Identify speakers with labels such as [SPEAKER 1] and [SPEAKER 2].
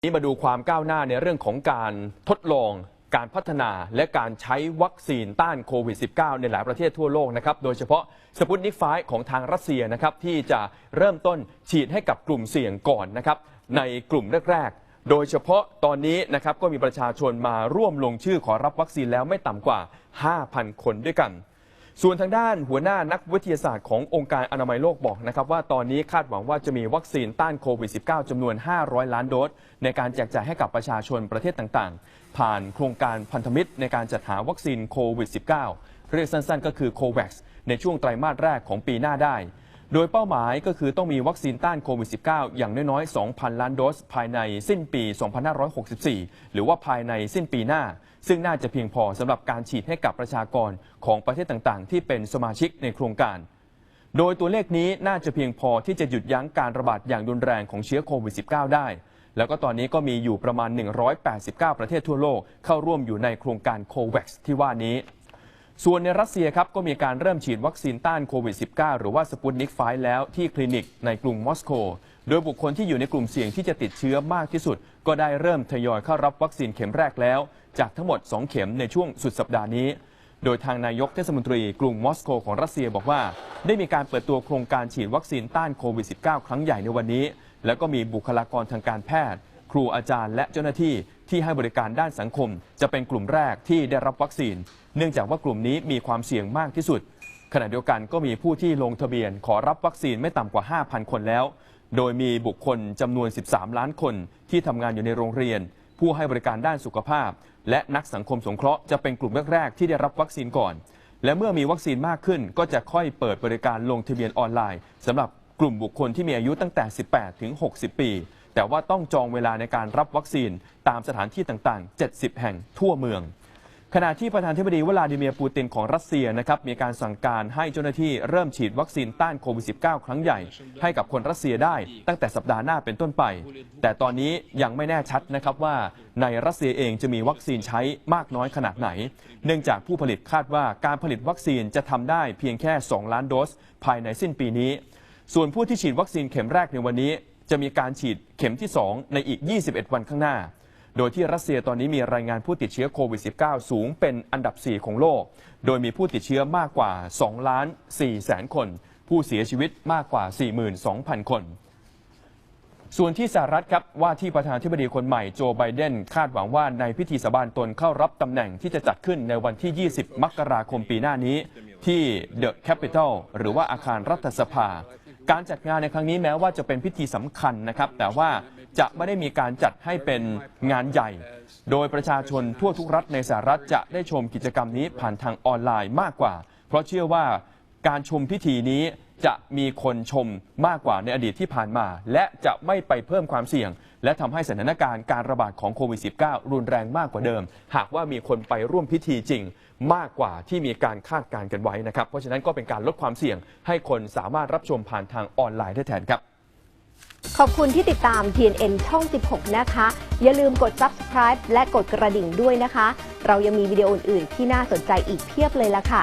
[SPEAKER 1] นี้มาดูความก้าวหน้าในเรื่องของการทดลองการพัฒนาและการใช้วัคซีนต้านโควิด -19 ในหลายประเทศทั่วโลกนะครับ โดยเฉพาะสปุตนิกไฟของทางรัสเซียนะครับ ที่จะเริ่มต้นฉีดให้กับกลุ่มเสี่ยงก่อนนะครับ ในกลุ่มแรก ๆ โดยเฉพาะตอนนี้นะครับก็มีประชาชนมาร่วมลงชื่อขอรับวัคซีนแล้วไม่ต่ำกว่า 5,000 คนด้วยกัน ส่วนทางด้านหัวหน้านักวิทยาศาสตร์ขององค์การอนามัยโลกบอกนะครับว่าตอนนี้คาดหวังว่าจะมีวัคซีนต้านโควิด -19 จำนวน 500 ล้านโดส ในการแจกจ่ายให้กับประชาชนประเทศต่างๆ ผ่านโครงการพันธมิตรในการจัดหาวัคซีนโควิด -19 เรียกสั้นๆ ก็คือโควัคในช่วงไตรมาสแรกของปีหน้าได้ โดยเป้าหมายก็คือต้องมีวัคซีนต้านโควิด -19 อย่างน้อยๆ 2,000 ล้านโดส ภายในสิ้นปี 2564 หรือว่าภายในสิ้นปีหน้า ซึ่งน่าจะเพียงพอสำหรับการฉีดให้กับประชากรของประเทศต่างๆ ที่เป็นสมาชิกในโครงการ โดยตัวเลขนี้น่าจะเพียงพอที่จะหยุดยั้งการระบาดอย่างรุนแรงของเชื้อโควิด -19 ได้ แล้วก็ตอนนี้ก็มีอยู่ประมาณ 189 ประเทศทั่วโลกเข้าร่วมอยู่ในโครงการโควัคที่ว่านี้ ส่วนในรัสเซียครับก็มีการเริ่มฉีดวัคซีนต้านโควิด -19 หรือว่าสปุตนิกไฟแล้วที่คลินิกในกรุงมอสโก โดยบุคคลที่อยู่ในกลุ่มเสี่ยงที่จะติดเชื้อมากที่สุด ก็ได้เริ่มทยอยเข้ารับวัคซีนเข็มแรกแล้ว จากทั้งหมด 2 เข็มในช่วงสุดสัปดาห์นี้ โดยทางนายกเทศมนตรีกรุงมอสโกของรัสเซียบอกว่า ได้มีการเปิดตัวโครงการฉีดวัคซีนต้านโควิด -19 ครั้งใหญ่ในวันนี้ แล้วก็มีบุคลากรทางการแพทย์ ครูอาจารย์และเจ้าหน้าที่ ที่ให้บริการด้านสังคม จะเป็นกลุ่มแรกที่ได้รับวัคซีน เนื่องจากว่ากลุ่มนี้มีความเสี่ยงมากที่สุด ขณะเดียวกันก็มีผู้ที่ลงทะเบียนขอรับวัคซีนไม่ต่ำกว่า 5,000 คนแล้ว โดยมีบุคคลจำนวน 13 ล้านคนที่ทำงานอยู่ในโรงเรียน ผู้ให้บริการด้านสุขภาพ และนักสังคมสงเคราะห์จะเป็นกลุ่มแรกๆที่ได้รับวัคซีนก่อน และเมื่อมีวัคซีนมากขึ้น ก็จะค่อยเปิดบริการลงทะเบียนออนไลน์สำหรับกลุ่มบุคคลที่มีอายุตั้งแต่ 18 ถึง 60 ปี แต่ว่าต้องจองเวลาในการรับวัคซีนตามสถานที่ต่างๆ 70 แห่งทั่วเมือง ขณะที่ประธานธิบดีวลาดิเมียร์ปูตินของรัสเซียนะครับมีการสั่งการให้เจ้าหน้าที่เริ่มฉีดวัคซีนต้านโควิด -19 ครั้งใหญ่ ให้กับคนรัสเซียได้ตั้งแต่สัปดาห์หน้าเป็นต้นไป แต่ตอนนี้ยังไม่แน่ชัดนะครับว่าในรัสเซียเองจะมีวัคซีนใช้มากน้อยขนาดไหน เนื่องจากผู้ผลิตคาดว่าการผลิตวัคซีนจะทำได้เพียงแค่ 2 ล้านโดส ภายในสิ้นปีนี้ ส่วนผู้ที่ฉีดวัคซีนเข็มแรกในวันนี้ จะมีการฉีดเข็มที่ 2 ในอีก 21 วันข้างหน้า โดยที่รัสเซียตอนนี้มีรายงานผู้ติดเชื้อโควิด -19 สูงเป็นอันดับ 4 ของโลก โดยมีผู้ติดเชื้อมากกว่า2ล้าน4แสนคน ผู้เสียชีวิตมากกว่า 42,000 คน ส่วนที่สหรัฐครับว่าที่ประธานธิบดีคนใหม่โจไบเดนคาดหวังว่าในพิธีสาบานตนเข้ารับตำแหน่งที่จะจัดขึ้นในวันที่ 20 มกราคมปีหน้านี้ ที่เดอะแคปิตอลหรือว่าอาคารรัฐสภา การจัดงานในครั้งนี้แม้ว่าจะเป็นพิธีสำคัญนะครับ แต่ว่าจะไม่ได้มีการจัดให้เป็นงานใหญ่ โดยประชาชนทั่วทุกรัฐในสหรัฐจะได้ชมกิจกรรมนี้ผ่านทางออนไลน์มากกว่า เพราะเชื่อว่าการชมพิธีนี้จะมีคนชมมากกว่าในอดีตที่ผ่านมา และจะไม่ไปเพิ่มความเสี่ยง และทำให้สถานการณ์การระบาดของโควิด -19 รุนแรงมากกว่าเดิม หากว่ามีคนไปร่วมพิธีจริงมากกว่าที่มีการคาดการณ์กันไว้นะครับ เพราะฉะนั้นก็เป็นการลดความเสี่ยง ให้คนสามารถรับชมผ่านทางออนไลน์ได้แทนครับ
[SPEAKER 2] ขอบคุณที่ติดตาม TNN ช่อง 16 นะคะ อย่าลืมกด subscribe และกดกระดิ่งด้วยนะคะ เรายังมีวิดีโออื่นๆที่น่าสนใจอีกเพียบเลยละค่ะ